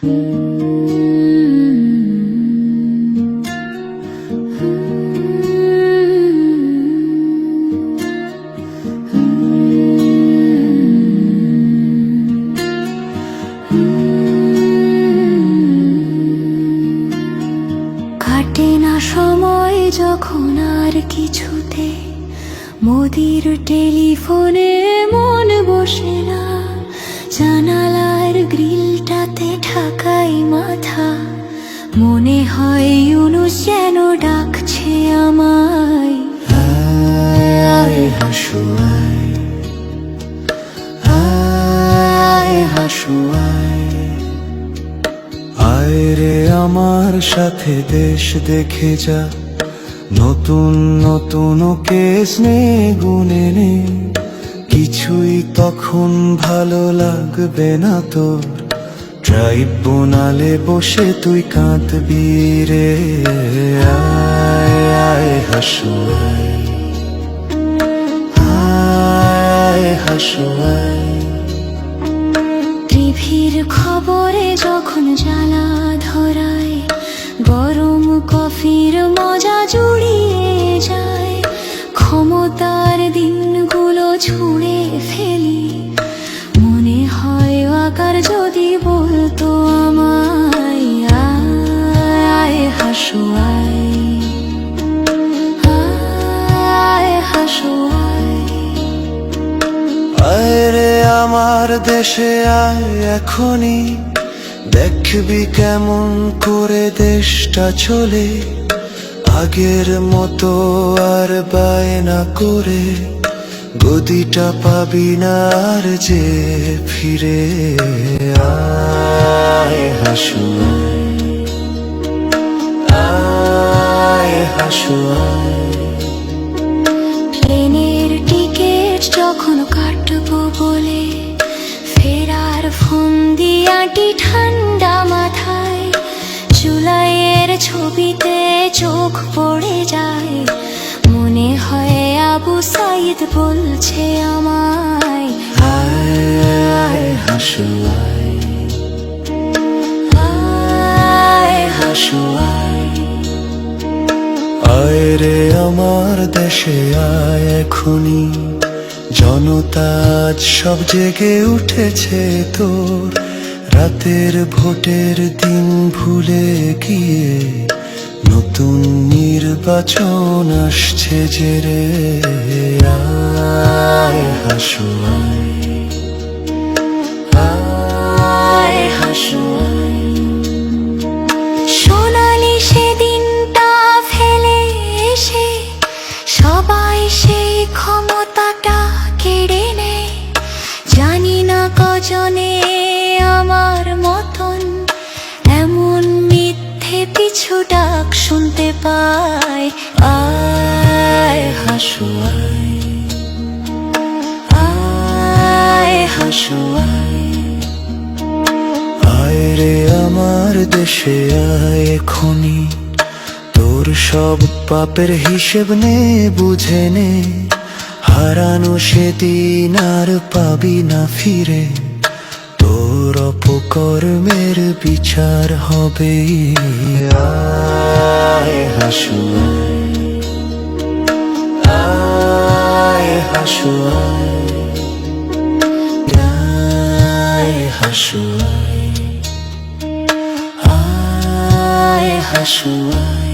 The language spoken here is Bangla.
কাটে না সময় যখন আর কিছুতে। মোদির টেলিফোনে মন বসে না। জানালার গ্রিলটাতে ঠাকাই মাথা। মনে হয় ইউনুস যেন ডাকছে আমায়। আয়, হাসু, আয়। আয় রে আমার সাথে দেশ দেখে যা। নতুন নতুন ওকে স্নেহ গুনে নে। কিছুই তখন ভালো লাগবে না তোর। ট্রাইব্যুনালে বসে তুই কাঁদবি রে। আয় হাসু আয়। হাসু টিভির খবরে যখন জ্বালা আয় আমার দেশে, আয় এখনই। দেখবি কেমন করে দেশটা চলে। আগের মতো আর বায়না করে। গদিটা পাবি না আর যে ফিরে আয় হাসু আয় হাসু প্লেনের টিকিট যখন কাটবো বলে ফেরার ফোন দিয়াটি ঠান্ডা মাথায়, জুলাইয়ের ছবিতে চোখ পড়ে সাইদ বলছে আমায়। আয় হাসু আয় হাসু আয় আয় রে আমার দেশে আয় এখনি। জনতা সব জেগে উঠেছে তোর। রাতের ভোটের দিন ভুলে গিয়ে নতুন নির্বাচন আসছে যে রে আয় হাসু। সোনালি সেদিনটা ফেলে সবাই ক্ষমতাটা কেড়ে নেয়। জানি না কজনে আমার মতন পিছু ডাক শুনতে পায়। আয় হাসু, আয়। আয় হাসু, আয়। আয় রে আমার দেশে, আয় এখনি। তোর সব পাপের হিসেব নে, বুঝে নে। হারানো সেদিন আর পাবি না ফিরে। অপকর্মের বিচার হবে। আয় হাসু আয় হাসু আয় হাসু আয় হাসু আয়